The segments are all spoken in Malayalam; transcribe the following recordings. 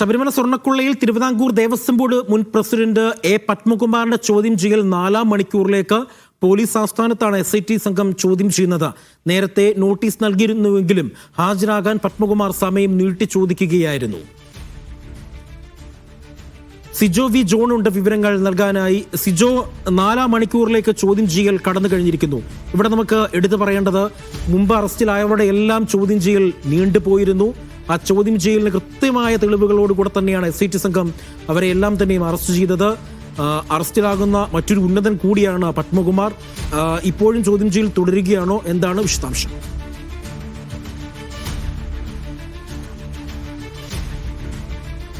ശബരിമല സ്വർണക്കുള്ളയിൽ തിരുവിതാംകൂർ ദേവസ്വം ബോർഡ് മുൻ പ്രസിഡന്റ് എ പത്മകുമാറിന്റെ ചോദ്യം ചെയ്യൽ നാലാം മണിക്കൂറിലേക്ക് പോലീസ് ആസ്ഥാനത്താണ് എസ് ഐ ടി സംഘം ചോദ്യം ചെയ്യുന്നത്. നേരത്തെ നോട്ടീസ് നൽകിയിരുന്നുവെങ്കിലും ഹാജരാകാൻ പത്മകുമാർ സമയം നീട്ടി ചോദിക്കുകയായിരുന്നു. സിജോ വി ജോൺ ഉണ്ട് വിവരങ്ങൾ നൽകാനായി. സിജോ നാലാം മണിക്കൂറിലേക്ക് ചോദ്യം ചെയ്യൽ കടന്നു കഴിഞ്ഞിരിക്കുന്നു. ഇവിടെ നമുക്ക് എടുത്തു പറയേണ്ടത് മുമ്പ് അറസ്റ്റിലായവരുടെ എല്ലാം ചോദ്യം ചെയ്യൽ നീണ്ടുപോയിരുന്നു. ആ ചോദ്യം ചെയ്യലിന് കൃത്യമായ തെളിവുകളോടുകൂടെ തന്നെയാണ് എസ് ഐ ടി സംഘം അവരെ എല്ലാം തന്നെയും അറസ്റ്റ് ചെയ്തത്. അറസ്റ്റിലാകുന്ന മറ്റൊരു ഉന്നതൻ കൂടിയാണ് പത്മകുമാർ. ഇപ്പോഴും ചോദ്യം ചെയ്യൽ തുടരുകയാണോ? എന്താണ് വിശദാംശം?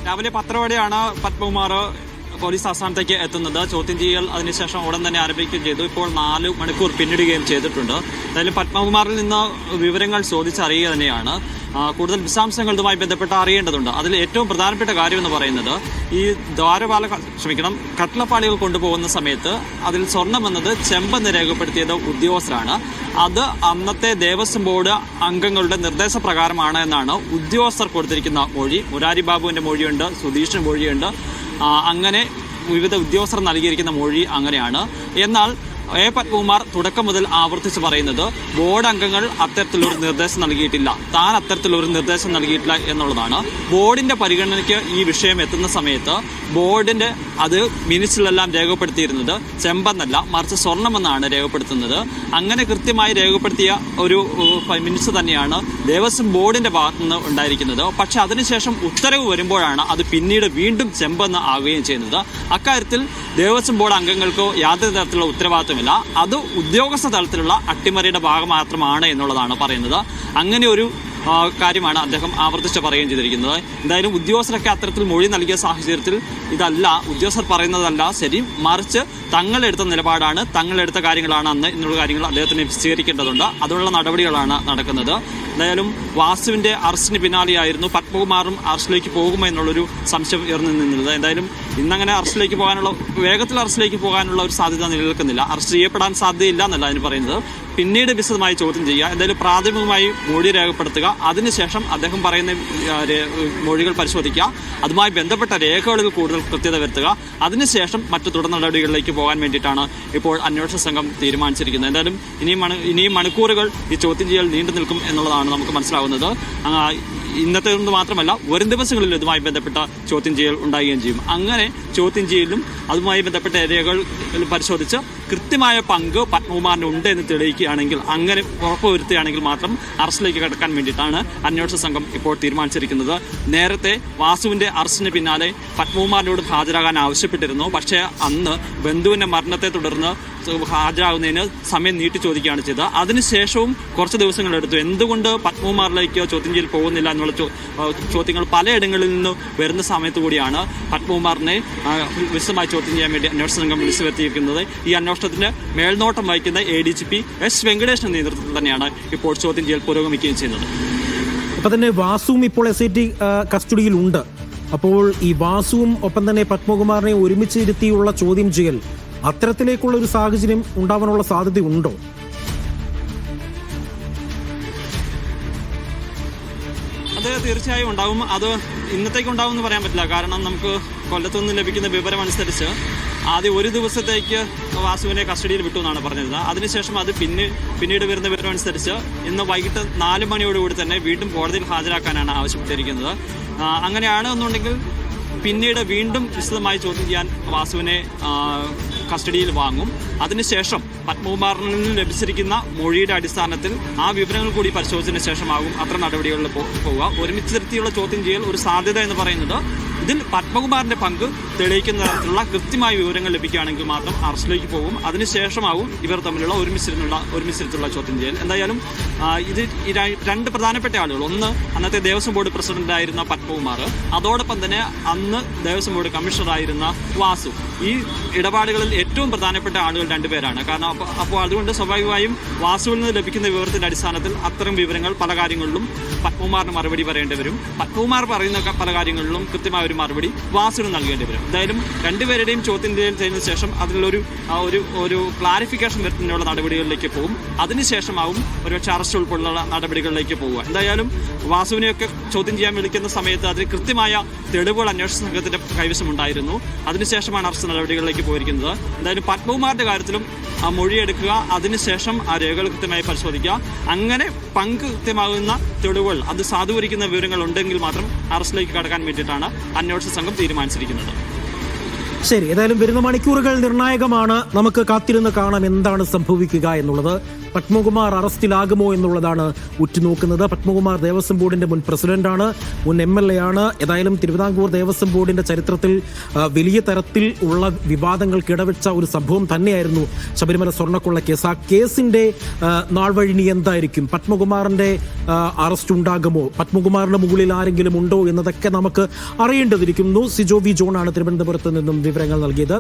രാവിലെ പത്തരയോടെയാണ് പത്മകുമാർ പോലീസ് ആസ്ഥാനത്തേക്ക് എത്തുന്നത്. ചോദ്യം ചെയ്യൽ അതിനുശേഷം ഉടൻ തന്നെ ആരംഭിക്കുകയും ചെയ്തു. ഇപ്പോൾ നാല് മണിക്കൂർ പിന്നിടുകയും ചെയ്തിട്ടുണ്ട്. എന്തായാലും പത്മകുമാറിൽ നിന്ന് വിവരങ്ങൾ ചോദിച്ചറിയുക തന്നെയാണ്. കൂടുതൽ വിശദാംശങ്ങൾ ബന്ധപ്പെട്ട് അറിയേണ്ടതുണ്ട്. അതിൽ ഏറ്റവും പ്രധാനപ്പെട്ട കാര്യം എന്ന് പറയുന്നത് ഈ ദ്വാരപാല ക്ഷമിക്കണം കട്ടിളപ്പാളികൾ കൊണ്ടുപോകുന്ന സമയത്ത് അതിൽ സ്വർണം എന്നത് ചെമ്പെന്ന് രേഖപ്പെടുത്തിയത് ഉദ്യോഗസ്ഥരാണ്. അത് അന്നത്തെ ദേവസ്വം ബോർഡ് അംഗങ്ങളുടെ നിർദ്ദേശപ്രകാരമാണ് എന്നാണ് ഉദ്യോഗസ്ഥർ കൊടുത്തിരിക്കുന്ന മൊഴി. മുരാരി ബാബുവിന്റെ മൊഴിയുണ്ട് സുധീഷിന്റെ മൊഴിയുണ്ട്. അങ്ങനെ വിവിധ ഉദ്യോഗസ്ഥർ നൽകിയിരിക്കുന്ന മൊഴി അങ്ങനെയാണ്. എന്നാൽ എ പത്മകുമാർ തുടക്കം മുതൽ ആവർത്തിച്ച് പറയുന്നത് ബോർഡ് അംഗങ്ങൾ അത്തരത്തിലൊരു നിർദ്ദേശം നൽകിയിട്ടില്ല. താൻ അത്തരത്തിലൊരു നിർദ്ദേശം നൽകിയിട്ടില്ല എന്നുള്ളതാണ്. ബോർഡിന്റെ പരിഗണനയ്ക്ക് ഈ വിഷയം എത്തുന്ന സമയത്ത് ബോർഡിന്റെ അത് മിനിറ്റ്സിലെല്ലാം രേഖപ്പെടുത്തിയിരുന്നത് ചെമ്പെന്നല്ല മറിച്ച് സ്വർണമെന്നാണ് രേഖപ്പെടുത്തുന്നത്. അങ്ങനെ കൃത്യമായി രേഖപ്പെടുത്തിയ ഒരു മിനിറ്റ്സ് തന്നെയാണ് ദേവസ്വം ബോർഡിന്റെ ഭാഗത്തു നിന്ന് ഉണ്ടായിരിക്കുന്നത്. പക്ഷെ അതിനുശേഷം ഉത്തരവ് വരുമ്പോഴാണ് അത് പിന്നീട് വീണ്ടും ചെമ്പെന്ന് ആകുകയും ചെയ്യുന്നത്. അക്കാര്യത്തിൽ ദേവസ്വം ബോർഡ് അംഗങ്ങൾക്കോ യാതൊരു തരത്തിലുള്ള ഉത്തരവാദിത്വമില്ല. അത് ഉദ്യോഗസ്ഥ തലത്തിലുള്ള അട്ടിമറിയുടെ ഭാഗം മാത്രമാണ് എന്നുള്ളതാണ് പറയുന്നത്. അങ്ങനെ ഒരു കാര്യമാണ് അദ്ദേഹം ആവർത്തിച്ച് പറയുകയും ചെയ്തിരിക്കുന്നത്. എന്തായാലും ഉദ്യോഗസ്ഥരൊക്കെ അത്തരത്തിൽ മൊഴി നൽകിയ സാഹചര്യത്തിൽ ഇതല്ല ഉദ്യോഗസ്ഥർ പറയുന്നതല്ല. ശരി മറിച്ച് തങ്ങളെടുത്ത നിലപാടാണ് തങ്ങളെടുത്ത കാര്യങ്ങളാണ് അന്ന് എന്നുള്ള കാര്യങ്ങൾ അദ്ദേഹത്തിന് വിശദീകരിക്കേണ്ടതുണ്ട്. അതിനുള്ള നടപടികളാണ് നടക്കുന്നത്. എന്തായാലും വാസുവിന്റെ അറസ്റ്റിന് പിന്നാലെയായിരുന്നു പത്മകുമാറും അറസ്റ്റിലേക്ക് പോകുമോ എന്നുള്ളൊരു സംശയം ഉയർന്നു നിന്നത് എന്തായാലും ഇന്നങ്ങനെ അറസ്റ്റിലേക്ക് പോകാനുള്ള വേഗത്തിൽ അറസ്റ്റിലേക്ക് പോകാനുള്ള ഒരു സാധ്യത നിലനിൽക്കുന്നില്ല. അറസ്റ്റ് ചെയ്യപ്പെടാൻ സാധ്യതയില്ല എന്നല്ല അതിന് പറയുന്നത്. പിന്നീട് വിശദമായി ചോദ്യം ചെയ്യുക. എന്തായാലും പ്രാഥമികമായി മൊഴി രേഖപ്പെടുത്തുക. അതിനുശേഷം അദ്ദേഹം പറയുന്ന മൊഴികൾ പരിശോധിക്കുക. അതുമായി ബന്ധപ്പെട്ട രേഖകളിൽ കൂടുതൽ കൃത്യത വരുത്തുക. അതിനുശേഷം മറ്റു തുടർ നടപടികളിലേക്ക് പോകാൻ വേണ്ടിയിട്ടാണ് ഇപ്പോൾ അന്വേഷണ സംഘം തീരുമാനിച്ചിരിക്കുന്നത്. എന്തായാലും ഇനിയും മണി ഇനിയും മണിക്കൂറുകൾ ഈ ചോദ്യം ചെയ്യൽ നീണ്ടു നിൽക്കും എന്നുള്ളതാണ് നമുക്ക് മനസ്സിലാവുന്നത്. ഇന്നത്തെ മാത്രമല്ല വരും ദിവസങ്ങളിൽ ഇതുമായി ബന്ധപ്പെട്ട ചോദ്യം ചെയ്യൽ ഉണ്ടാകുകയും ചെയ്യും. അങ്ങനെ ചോദ്യം ചെയ്യലും അതുമായി ബന്ധപ്പെട്ട രേഖകൾ പരിശോധിച്ച് കൃത്യമായ പങ്ക് പത്മകുമാറിന് ഉണ്ട് എന്ന് തെളിയിക്കുകയാണെങ്കിൽ അങ്ങനെ ഉറപ്പുവരുത്തുകയാണെങ്കിൽ മാത്രം അറസ്റ്റിലേക്ക് കടക്കാൻ വേണ്ടിയിട്ടാണ് അന്വേഷണ സംഘം ഇപ്പോൾ തീരുമാനിച്ചിരിക്കുന്നത്. നേരത്തെ വാസുവിന്റെ അറസ്റ്റിന് പിന്നാലെ പത്മകുമാറിനോട് ഹാജരാകാൻ ആവശ്യപ്പെട്ടിരുന്നു. പക്ഷേ അന്ന് ബന്ധുവിന്റെ മരണത്തെ തുടർന്ന് ഹാജരാകുന്നതിന് സമയം നീട്ടി ചോദിക്കുകയാണ് ചെയ്തത്. അതിനുശേഷവും കുറച്ച് ദിവസങ്ങളെടുത്തു എന്തുകൊണ്ട് പത്മകുമാറിലേക്ക് ചോദ്യം ചെയ്യൽ പോകുന്നില്ല എന്നുള്ള ചോദ്യങ്ങൾ പലയിടങ്ങളിൽ നിന്ന് വരുന്ന സമയത്ത് കൂടിയാണ് പത്മകുമാറിനെ വിശദമായി ചോദ്യം ചെയ്യാൻ വേണ്ടി അന്വേഷണ സംഘം വിളിച്ചു വരുത്തിയിരിക്കുന്നത്. ഈ അന്വേഷണത്തിന് മേൽനോട്ടം വഹിക്കുന്ന A D G P S വെങ്കടേഷിന്റെ നേതൃത്വത്തിൽ തന്നെയാണ് ഇപ്പോൾ ചോദ്യം ചെയ്യൽ പുരോഗമിക്കുകയും ചെയ്യുന്നത്. ഇപ്പൊ തന്നെ വാസുവും ഇപ്പോൾ എസ് ഐ ടി കസ്റ്റഡിയിലുണ്ട് അപ്പോൾ ഈ വാസുവും ഒപ്പം തന്നെ പത്മകുമാറിനെ ഒരുമിച്ച് ഇരുത്തിയുള്ള ചോദ്യം ചെയ്യൽ അത്തരത്തിലേക്കുള്ള ഒരു സാഹചര്യം ഉണ്ടാവാനുള്ള സാധ്യതയുണ്ടോ? അത് തീർച്ചയായും ഉണ്ടാവും. അത് ഇന്നത്തേക്ക് ഉണ്ടാവും എന്ന് പറയാൻ പറ്റില്ല. കാരണം നമുക്ക് കൊല്ലത്തു നിന്ന് ലഭിക്കുന്ന വിവരം അനുസരിച്ച് ആദ്യം ഒരു ദിവസത്തേക്ക് വാസുവിനെ കസ്റ്റഡിയിൽ വിട്ടു എന്നാണ് പറഞ്ഞിരുന്നത്. അതിനുശേഷം അത് പിന്നെ പിന്നീട് വരുന്ന വിവരം അനുസരിച്ച് ഇന്ന് വൈകിട്ട് നാല് മണിയോടുകൂടി തന്നെ വീണ്ടും കോടതിയിൽ ഹാജരാക്കാനാണ് ആവശ്യപ്പെട്ടിരിക്കുന്നത്. അങ്ങനെയാണ് എന്നുണ്ടെങ്കിൽ പിന്നീട് വീണ്ടും വിശദമായി ചോദ്യം ചെയ്യാൻ വാസുവിനെ കസ്റ്റഡിയിൽ വാങ്ങും. അതിനുശേഷം പത്മകുമാറിൽ നിന്ന് ലഭിച്ചിരിക്കുന്ന മൊഴിയുടെ അടിസ്ഥാനത്തിൽ ആ വിവരങ്ങൾ കൂടി പരിശോധിച്ചതിന് ശേഷമാകും അത്ര നടപടികളിൽ പോകുക ഒരുമിച്ച് തിരുത്തിയുള്ള ചോദ്യം ചെയ്യൽ ഒരു സാധ്യത എന്ന് പറയുന്നത് ഇതിൽ പത്മകുമാറിന്റെ പങ്ക് തെളിയിക്കുന്ന തരത്തിലുള്ള കൃത്യമായ വിവരങ്ങൾ ലഭിക്കുകയാണെങ്കിൽ മാത്രം അറസ്റ്റിലേക്ക് പോകും. അതിനുശേഷമാവും ഇവർ തമ്മിലുള്ള ഒരുമിച്ചിരുന്നുള്ള ഒരുമിച്ചിരുത്തുള്ള ചോദ്യം ചെയ്യൽ എന്തായാലും ഇത് രണ്ട് പ്രധാനപ്പെട്ട ആളുകൾ ഒന്ന് അന്നത്തെ ദേവസ്വം ബോർഡ് പ്രസിഡന്റായിരുന്ന പത്മകുമാർ അതോടൊപ്പം തന്നെ അന്ന് ദേവസ്വം ബോർഡ് കമ്മീഷണറായിരുന്ന വാസു. ഈ ഇടപാടുകളിൽ ഏറ്റവും പ്രധാനപ്പെട്ട ആളുകൾ രണ്ടുപേരാണ് കാരണം അപ്പോൾ അതുകൊണ്ട് സ്വാഭാവികമായും വാസുവിൽ നിന്ന് ലഭിക്കുന്ന വിവരത്തിന്റെ അടിസ്ഥാനത്തിൽ അത്തരം വിവരങ്ങൾ പല കാര്യങ്ങളിലും പത്മകുമാറിന് മറുപടി പറയേണ്ടി വരും. പത്മകുമാർ പറയുന്ന പല കാര്യങ്ങളിലും കൃത്യമായ ഒരു മറുപടി വാസുവിന് നൽകേണ്ടി വരും. എന്തായാലും രണ്ടുപേരുടെയും ചോദ്യം ചെയ്തതിനു ശേഷം ആ ഒരു ഒരു ക്ലാരിഫിക്കേഷൻ വരുന്നതിനുള്ള നടപടികളിലേക്ക് പോകും. അതിനുശേഷമാവും ഒരുപക്ഷെ അറസ്റ്റ് ഉൾപ്പെടെയുള്ള നടപടികളിലേക്ക് പോവുക എന്തായാലും വാസുവിനെയൊക്കെ ചോദ്യം ചെയ്യാൻ വിളിക്കുന്ന സമയത്ത് അതിന് കൃത്യമായ തെളിവുകൾ അന്വേഷണ സംഘത്തിന്റെ കൈവശമുണ്ടായിരുന്നു. അതിനുശേഷമാണ് അറസ്റ്റ് നടപടികളിലേക്ക് പോയിരിക്കുന്നത്. എന്തായാലും പത്മകുമാറിന്റെ കാര്യത്തിലും ആ മൊഴിയെടുക്കുക. അതിനുശേഷം ആ രേഖകൾ കൃത്യമായി പരിശോധിക്കുക. അങ്ങനെ പങ്ക് കൃത്യമാകുന്ന തെളിവുകൾ അത് സാധൂകരിക്കുന്ന വിവരങ്ങൾ ഉണ്ടെങ്കിൽ മാത്രം അറസ്റ്റിലേക്ക് കടക്കാൻ വേണ്ടിയിട്ടാണ് അന്വേഷണ സംഘം തീരുമാനിച്ചിരിക്കുന്നത്. ശരി ഏതായാലും വരുന്ന മണിക്കൂറുകൾ നിർണായകമാണ്. നമുക്ക് കാത്തിരുന്ന് കാണാം എന്താണ് സംഭവിക്കുക എന്നുള്ളത്. പത്മകുമാർ അറസ്റ്റിലാകുമോ എന്നുള്ളതാണ് ഉറ്റുനോക്കുന്നത്. പത്മകുമാർ ദേവസ്വം ബോർഡിന്റെ മുൻ പ്രസിഡന്റാണ് മുൻ എം എൽ എ ആണ് ഏതായാലും തിരുവിതാംകൂർ ദേവസ്വം ബോർഡിന്റെ ചരിത്രത്തിൽ വലിയ തരത്തിൽ ഉള്ള വിവാദങ്ങൾക്ക് ഇടവെച്ച ഒരു സംഭവം തന്നെയായിരുന്നു ശബരിമല സ്വർണക്കുള്ള കേസ്. ആ കേസിന്റെ നാൾവഴിനി നാൾ വഴിനി എന്തായിരിക്കും? പത്മകുമാറിന്റെ അറസ്റ്റ് ഉണ്ടാകുമോ? പത്മകുമാറിന്റെ മുകളിൽ ആരെങ്കിലും ഉണ്ടോ എന്നതൊക്കെ നമുക്ക് അറിയേണ്ടതിരിക്കുന്നു. സിജോ വി ജോണാണ് തിരുവനന്തപുരത്ത് നിന്നും വിവരങ്ങൾ നൽകിയത്.